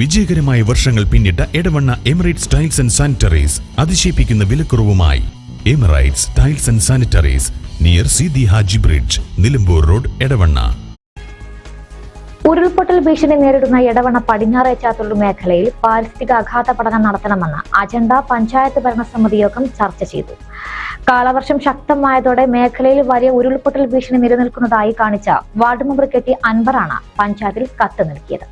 വിജയകരമായ വർഷങ്ങൾ പിന്നിട്ട Edavanna Emirates tiles and sanitaries അതിശയിപ്പിക്കുന്ന വിലക്കുറവുമായി. Emirates tiles and sanitaries near Sidi Haji bridge Nilambur road Edavanna. ഉരുൾപൊട്ടൽ ഭീഷണി നേരിടുന്ന എടവണ്ണ പടിഞ്ഞാറേ ചാത്തുള്ളു മേഖലയിൽ പാരിസ്ഥിതിക ആഘാത പഠനം നടത്തണമെന്ന് അജണ്ട പഞ്ചായത്ത് ഭരണസമിതി യോഗം ചർച്ച ചെയ്തു. കാലവർഷം ശക്തമായതോടെ മേഖലയിൽ വലിയ ഉരുൾപൊട്ടൽ ഭീഷണി നിലനിൽക്കുന്നതായി കാണിച്ച വാർഡ് മെമ്പർ കെട്ടി അൻവറാണ് പഞ്ചായത്തിൽ കത്ത് നൽകിയത്.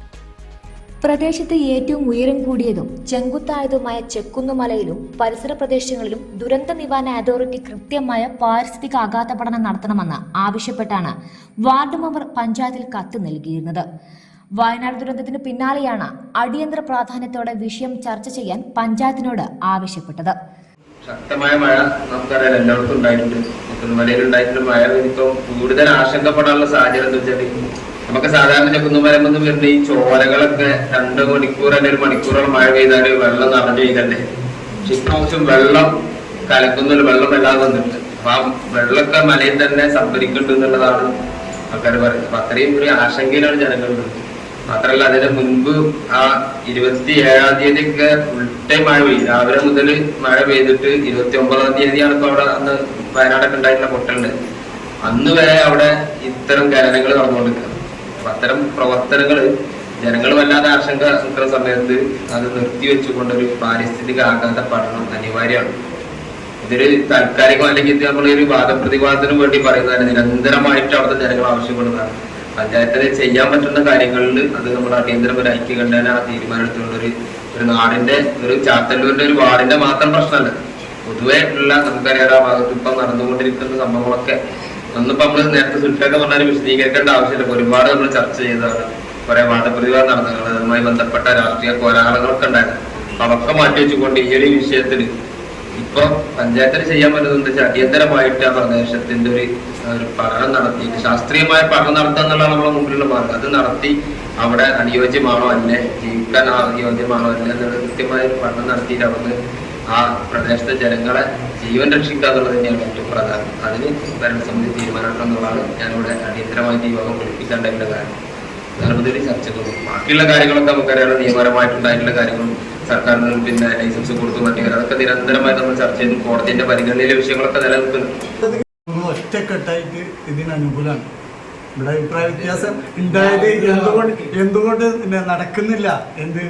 പ്രദേശത്ത് ഏറ്റവും ഉയരം കൂടിയതും ചെങ്കുത്തായതുമായ ചെക്കുന്നുമലയിലും പരിസര പ്രദേശങ്ങളിലും ദുരന്ത നിവാരണ അതോറിറ്റി കൃത്യമായ പാരിസ്ഥിതിക ആഘാത പഠനം നടത്തണമെന്ന് ആവശ്യപ്പെട്ടാണ് വാർഡ് മെമ്പർ പഞ്ചായത്തിൽ കത്ത് നൽകിയിരുന്നത്. വയനാട് ദുരന്തത്തിന് പിന്നാലെയാണ് അടിയന്തര പ്രാധാന്യത്തോടെ വിഷയം ചർച്ച ചെയ്യാൻ പഞ്ചായത്തിനോട് ആവശ്യപ്പെട്ടത്. ശക്തമായ മഴ നമുക്കറിയാം എല്ലായിടത്തും ഉണ്ടായിട്ടുണ്ട്. മലയിൽ ഉണ്ടായിട്ടുള്ള മഴ ഇപ്പം കൂടുതൽ ആശങ്കപ്പെടാനുള്ള സാഹചര്യം എന്താ വെച്ചാൽ നമുക്ക് സാധാരണ ചെക്കുന്നുമലമെന്ന് വരുന്ന ഈ ചോരകളൊക്കെ രണ്ട് മണിക്കൂർ അല്ലെങ്കിൽ ഒരു മണിക്കൂറോളം മഴ പെയ്താൽ വെള്ളം നിറഞ്ഞു പെയ്തല്ലേ? പക്ഷെ ഇപ്രാവശ്യം വെള്ളം കലക്കുന്നൊരു വെള്ളം വല്ലാതെ വന്നിട്ടുണ്ട്. അപ്പൊ ആ വെള്ളമൊക്കെ മലയിൽ തന്നെ സംഭരിക്കുന്നുണ്ട് എന്നുള്ളതാണ് ആൾക്കാർ പറയുന്നത്. അപ്പൊ അത്രയും ഒരു ആശങ്കയിലാണ് ജനങ്ങളുള്ളത് മാത്രല്ല അതിന് മുൻപ് ആ ഇരുപത്തി ഏഴാം തീയതി ഒക്കെ ഫുൾ ടൈം മഴ പെയ്യും രാവിലെ മുതൽ മഴ പെയ്തിട്ട് ഇരുപത്തി ഒമ്പതാം തീയതിയാണ് ഇപ്പൊ അവിടെ അന്ന് വയനാടൊക്കെ ഉണ്ടായിട്ടുള്ള പൊട്ടലുണ്ട് അന്ന് വരെ അവിടെ ഇത്തരം ഖനനങ്ങൾ നടന്നുകൊണ്ടിരിക്കുക അപ്പൊ അത്തരം പ്രവർത്തനങ്ങൾ ജനങ്ങൾ വല്ലാതെ ആശങ്ക നിൽക്കുന്ന സമയത്ത് അത് നിർത്തിവെച്ചുകൊണ്ടൊരു പാരിസ്ഥിതിക ആഘാത പഠനം അനിവാര്യമാണ്. ഇതൊരു താൽക്കാലികം അല്ലെങ്കിൽ ഇത് നമ്മളൊരു വാദപ്രതിവാദത്തിനു വേണ്ടി പറയുന്നതാണ്. നിരന്തരമായിട്ട് അവിടുത്തെ ജനങ്ങൾ ആവശ്യപ്പെടുന്നതാണ്. പഞ്ചായത്തിന് ചെയ്യാൻ പറ്റുന്ന കാര്യങ്ങളിൽ അത് നമ്മുടെ അടിയന്തരപര ഒരു ഐക്യകണ്ഠേന തീരുമാനം ഒരു ഒരു നാടിന്റെ ഒരു ചാത്തല്ലൂരിന്റെ ഒരു വാർഡിന്റെ മാത്രം പ്രശ്നമല്ല. പൊതുവെ ഉള്ള നമുക്കറിയാം ആ ഭാഗത്ത് ഇപ്പം നടന്നുകൊണ്ടിരിക്കുന്ന സംഭവങ്ങളൊക്കെ ഒന്നിപ്പോ നമ്മൾ നേരത്തെ സുൽഫൊക്കെ പറഞ്ഞാൽ വിശദീകരിക്കേണ്ട ആവശ്യമില്ല. ഒരുപാട് നമ്മൾ ചർച്ച ചെയ്തതാണ്. കുറെ വാദപ്രതിവാദം നടന്നത് അതുമായി ബന്ധപ്പെട്ട രാഷ്ട്രീയ പോരാളങ്ങളൊക്കെ ഉണ്ടായിരുന്നു. അതൊക്കെ മാറ്റി വെച്ചുകൊണ്ട് ഈ ഒരു വിഷയത്തിൽ ഇപ്പൊ പഞ്ചായത്തിന് ചെയ്യാൻ പറ്റുന്നത് അടിയന്തരമായിട്ട് ആ പ്രദേശത്തിന്റെ ഒരു ഒരു പഠനം നടത്തി ശാസ്ത്രീയമായ പഠനം നടത്തുക എന്നുള്ളതാണ് നമ്മുടെ മുമ്പിലുള്ള മാർഗം. അത് നടത്തി അവിടെ അനുയോജ്യമാണോ അല്ലേ? ജീവിക്കാൻ അനുയോജ്യമാണോ അല്ലേ? എന്നുള്ള കൃത്യമായ പഠനം നടത്തിയിട്ട് അവിടുന്ന് ആ പ്രദേശത്തെ ജനങ്ങളെ ജീവൻ രക്ഷിക്കുക എന്നുള്ളത് തന്നെയാണ് ഏറ്റവും പ്രധാനം. അതിന് ഭരണസമിതി തീരുമാനമെടുക്കണം എന്നുള്ളതാണ് ഞാനിവിടെ അടിയന്തരമായിട്ട് ഈ യോഗം വിളിപ്പിക്കേണ്ടതിന്റെ കാര്യം. അതാണ് ചർച്ചകൾ. ബാക്കിയുള്ള കാര്യങ്ങളൊക്കെ നമുക്കറിയാം നിയമപരമായിട്ടുണ്ടായിട്ടുള്ള കാര്യങ്ങളും സർക്കാരിന് പിന്നെ ലൈസൻസ് കൊടുത്തു മറ്റു അതൊക്കെ നിരന്തരമായി നമ്മൾ ചർച്ച ചെയ്തു. കോടതിന്റെ പരിഗണനയിലെ വിഷയങ്ങളൊക്കെ നിലനിൽക്കുന്നു. ഒറ്റക്കെട്ടായിട്ട് ഇതിന് അനുകൂലമാണ്. ഇവിടെ അഭിപ്രായ വ്യത്യാസം. ഉണ്ടായത് എന്തുകൊണ്ട് എന്തുകൊണ്ട് നടക്കുന്നില്ല? എന്ത്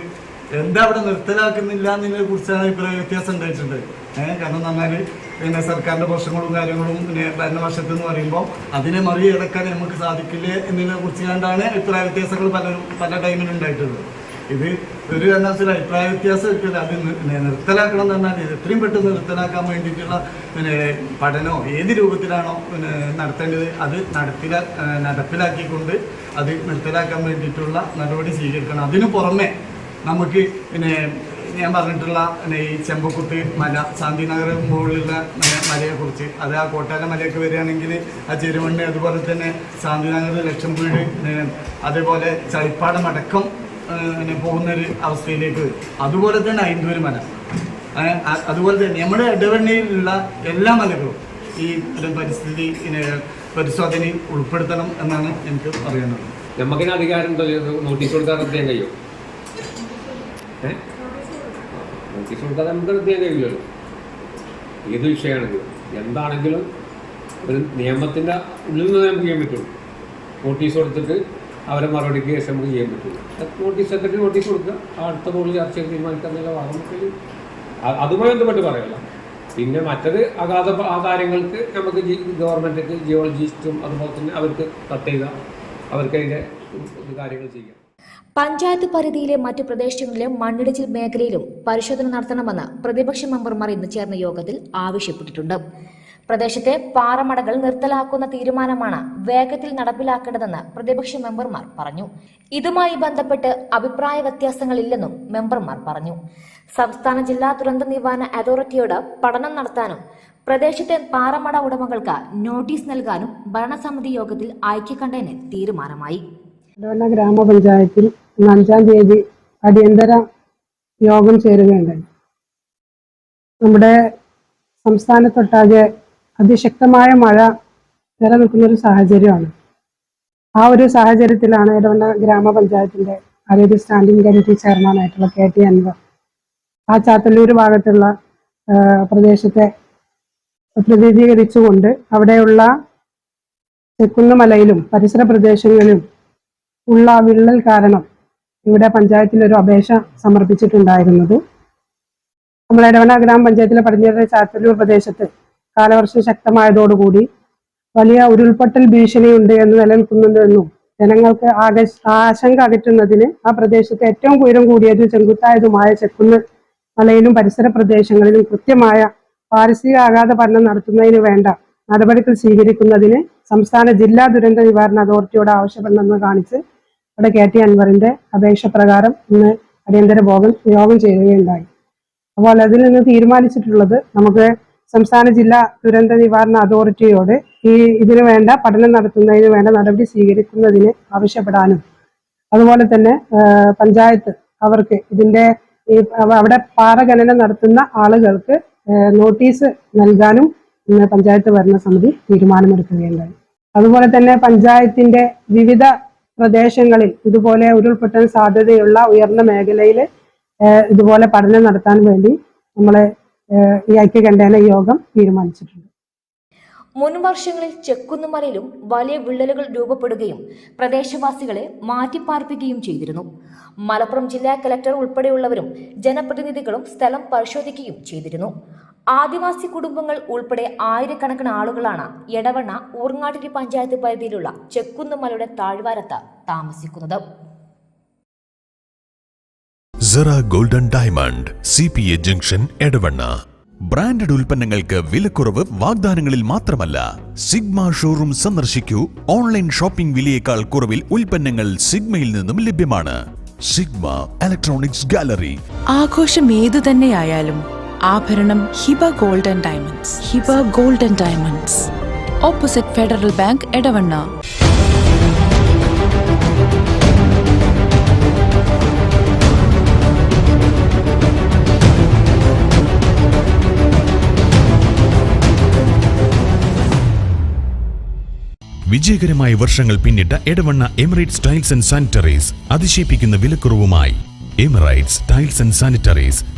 എന്താ അവിടെ നിർത്തലാക്കുന്നില്ല എന്നതിനെ കുറിച്ചാണ് അഭിപ്രായ വ്യത്യാസം ഉണ്ടായിട്ടുണ്ട്. ഏഹ് കാരണം എന്ന് പിന്നെ സർക്കാരിന്റെ പ്രശ്നങ്ങളും കാര്യങ്ങളും പിന്നെ ഭരണവർഷത്ത് എന്ന് പറയുമ്പോൾ അതിനെ മറികടക്കാൻ നമുക്ക് സാധിക്കില്ലേ എന്നതിനെ കുറിച്ച് കണ്ടാണ് അഭിപ്രായ വ്യത്യാസങ്ങൾ പലരും പല ടൈമിലും ഉണ്ടായിട്ടുള്ളത്. ഇത് ഒരു കാരണവശാലും അഭിപ്രായ വ്യത്യാസം ഒരിക്കലും അത് നിർത്തലാക്കണം എന്ന് പറഞ്ഞാൽ എത്രയും പെട്ടെന്ന് നിർത്തലാക്കാൻ വേണ്ടിയിട്ടുള്ള പിന്നെ പഠനമോ ഏത് രൂപത്തിലാണോ പിന്നെ നടത്തേണ്ടത് അത് നടത്തില നടപ്പിലാക്കിക്കൊണ്ട് അത് നിർത്തലാക്കാൻ വേണ്ടിയിട്ടുള്ള നടപടി സ്വീകരിക്കണം. അതിനു പുറമെ നമുക്ക് പിന്നെ ഞാൻ പറഞ്ഞിട്ടുള്ള ഈ ചെമ്പക്കുത്ത് മല ശാന്തിനഗർ മുകളിലുള്ള മലയെ മലയെക്കുറിച്ച്. അത് ആ കോട്ടാല മലയൊക്കെ വരികയാണെങ്കിൽ ആ ചെരുവണ്ണി അതുപോലെ തന്നെ ശാന്തിനഗർ ലക്ഷം വീട് അതേപോലെ ചളിപ്പാടം അടക്കം പിന്നെ പോകുന്നൊരു അവസ്ഥയിലേക്ക് വരും. അതുപോലെ തന്നെ ഐന്തൂര് മല. അതുപോലെ തന്നെ നമ്മുടെ ഇടവണ്ണയിലുള്ള എല്ലാ മലകളും ഈ പരിസ്ഥിതി പരിശോധനയിൽ ഉൾപ്പെടുത്തണം എന്നാണ് എനിക്ക് പറയുന്നത് നമുക്കിന് അധികാരം നോട്ടീസ് കൊടുക്കാൻ കഴിയും? നോട്ടീസ് കൊടുക്കാതെ നമുക്ക് ചെയ്യാൻ കഴിയില്ലല്ലോ. ഏത് വിഷയമാണെങ്കിലും. എന്താണെങ്കിലും ഒരു നിയമത്തിന്റെ ഉള്ളിൽ നിന്ന് നമുക്ക് ചെയ്യാൻ പറ്റുള്ളൂ. നോട്ടീസ് കൊടുത്തിട്ട് അവരെ മറുപടിക്ക് കേസ് നമുക്ക് ചെയ്യാൻ പറ്റുള്ളൂ. നോട്ടീസ് സെക്രട്ടറി നോട്ടീസ് കൊടുക്കുക. ആ അടുത്ത ബോർഡിൽ ചർച്ച ചെയ്ത് തീരുമാനിക്കാന്നുള്ള അ- അതുമായി ബന്ധപ്പെട്ട് പറയല്ല. പിന്നെ മറ്റത് അഗാധ ആ കാര്യങ്ങൾക്ക് നമുക്ക് ഗവൺമെന്റിക്ക് ജിയോളജിസ്റ്റും അതുപോലെ തന്നെ അവർക്ക് കത്തെഴുത അവർക്ക് അതിന്റെ കാര്യങ്ങൾ ചെയ്യാം. പഞ്ചായത്ത് പരിധിയിലെ മറ്റു പ്രദേശങ്ങളിലും മണ്ണിടിച്ചിൽ മേഖലയിലും പരിശോധന നടത്തണമെന്ന് പ്രതിപക്ഷ മെമ്പർമാർ ഇന്ന് ചേർന്ന യോഗത്തിൽ ആവശ്യപ്പെട്ടിട്ടുണ്ട്. പ്രദേശത്തെ പാറമടകൾ നിർത്തലാക്കുന്ന തീരുമാനമാണ് വേഗത്തിൽ നടപ്പിലാക്കേണ്ടതെന്ന് പ്രതിപക്ഷ മെമ്പർമാർ പറഞ്ഞു. ഇതുമായി ബന്ധപ്പെട്ട് അഭിപ്രായ വ്യത്യാസങ്ങളില്ലെന്നും മെമ്പർമാർ പറഞ്ഞു. സംസ്ഥാന ജില്ലാ ദുരന്ത നിവാരണ അതോറിറ്റിയോട് പഠനം നടത്താനും പ്രദേശത്തെ പാറമട ഉടമകൾക്ക് നോട്ടീസ് നൽകാനും ഭരണസമിതി യോഗത്തിൽ ഐക്യകണ്ഠേന് തീരുമാനമായി. ഇടവണ്ണ ഗ്രാമപഞ്ചായത്തിൽ അഞ്ചാം തീയതി അടിയന്തര യോഗം ചേരുകയുണ്ടായി. നമ്മുടെ സംസ്ഥാനത്തൊട്ടാകെ അതിശക്തമായ മഴ നിലനിൽക്കുന്ന ഒരു സാഹചര്യമാണ്. ആ ഒരു സാഹചര്യത്തിലാണ് ഇടവണ്ണ ഗ്രാമപഞ്ചായത്തിന്റെ ആരോഗ്യ സ്റ്റാൻഡിംഗ് കമ്മിറ്റി ചെയർമാനായിട്ടുള്ള കെ ടി അൻവർ ആ ചാത്തല്ലൂർ ഭാഗത്തുള്ള പ്രദേശത്തെ പ്രതിനിധീകരിച്ചുകൊണ്ട് അവിടെയുള്ള തെക്കുന്നമലയിലും പരിസര പ്രദേശങ്ങളിലും ഉള്ള വിള്ളൽ കാരണം ഇവിടെ പഞ്ചായത്തിൽ ഒരു അപേക്ഷ സമർപ്പിച്ചിട്ടുണ്ടായിരുന്നത്. നമ്മൾ ഇടവണ ഗ്രാമപഞ്ചായത്തിലെ പടിഞ്ഞാറ് ചാത്തല്ലൂർ പ്രദേശത്ത് കാലവർഷം ശക്തമായതോടുകൂടി വലിയ ഉരുൾപൊട്ടൽ ഭീഷണിയുണ്ട് എന്ന് നിലനിൽക്കുന്നുണ്ടെന്നും ജനങ്ങൾക്ക് ആകെ ആശങ്ക അകറ്റുന്നതിന് ആ പ്രദേശത്ത് ഏറ്റവും ഉയരം കൂടിയതും ചെങ്കുത്തായതുമായ ചെക്കുന്ന് മലയിലും പരിസര പ്രദേശങ്ങളിലും കൃത്യമായ പാരിസ്ഥിതിക ആഘാത പഠനം നടത്തുന്നതിന് വേണ്ട നടപടികൾ സ്വീകരിക്കുന്നതിന് സംസ്ഥാന ജില്ലാ ദുരന്ത നിവാരണ അതോറിറ്റിയോട് ആവശ്യപ്പെടണമെന്ന് കാണിച്ച് ഇവിടെ കെ ടി അൻവറിന്റെ അപേക്ഷ പ്രകാരം ഇന്ന് അടിയന്തര ഭോഗം യോഗം ചെയ്യുകയുണ്ടായി അപ്പോൾ അതിൽ നിന്ന് തീരുമാനിച്ചിട്ടുള്ളത് നമുക്ക് സംസ്ഥാന ജില്ലാ ദുരന്ത നിവാരണ അതോറിറ്റിയോട് ഈ ഇതിനു വേണ്ട പഠനം നടത്തുന്നതിന് വേണ്ട നടപടി സ്വീകരിക്കുന്നതിന് ആവശ്യപ്പെടാനും. അതുപോലെ തന്നെ പഞ്ചായത്ത് അവർക്ക് ഇതിന്റെ ഈ അവിടെ പാറ ഖനനം നടത്തുന്ന ആളുകൾക്ക് നോട്ടീസ് നൽകാനും പഞ്ചായത്ത് ഭരണസമിതി തീരുമാനമെടുക്കുകയുണ്ടായി. അതുപോലെ തന്നെ പഞ്ചായത്തിന്റെ വിവിധ പ്രദേശങ്ങളിൽ ഇതുപോലെ ഉരുൾപൊട്ടാൻ സാധ്യതയുള്ള ഉയർന്ന മേഖലയിൽ ഇതുപോലെ പഠനം നടത്താൻ വേണ്ടി നമ്മൾ ഈ ഐക്യകണ്ഠേന യോഗം തീരുമാനിച്ചിട്ടുണ്ട്. മുൻ വർഷങ്ങളിൽ ചെക്കുന്നുമലയിലും വലിയ വിള്ളലുകൾ രൂപപ്പെടുകയും പ്രദേശവാസികളെ മാറ്റിപ്പാർപ്പിക്കുകയും ചെയ്തിരുന്നു. മലപ്പുറം ജില്ലാ കലക്ടർ ഉൾപ്പെടെയുള്ളവരും ജനപ്രതിനിധികളും സ്ഥലം പരിശോധിക്കുകയും ചെയ്തിരുന്നു. ആദിവാസി കുടുംബങ്ങൾ ഉൾപ്പെടെ ആയിരക്കണക്കിന് ആളുകളാണ് എടവണ്ണ ഊർങ്ങാട്ടിരി പഞ്ചായത്ത് പരിധിയിലുള്ള ചെക്കുന്നുമലയുടെ താഴ്വാരത്ത് താമസിക്കുന്നത്. Sera golden diamond C P A junction Edavanna. Branded ഉൽപ്പന്നങ്ങൾക്ക് വിലക്കുറവ് വാഗ്ദാനങ്ങളിൽ മാത്രമല്ല സിഗ്മ ഷോറൂം സന്ദർശിക്കൂ. ഓൺലൈൻ ഷോപ്പിംഗ് വിലയേക്കാൾ കുറവിൽ ഉൽപ്പന്നങ്ങൾ സിഗ്മയിൽ നിന്നും ലഭ്യമാണ്. Sigma electronics gallery. ആഘോഷം ഏതു തന്നെയായാലും ആഭരണം Hiba golden diamonds. Hiba golden diamonds. Opposite Federal Bank Edavanna. വിജയകരമായ വർഷങ്ങൾ പിന്നിട്ട Edavanna Emirates tiles and sanitaries അതിശയിപ്പിക്കുന്ന വിലക്കുറവുമായി. Emirates tiles and sanitaries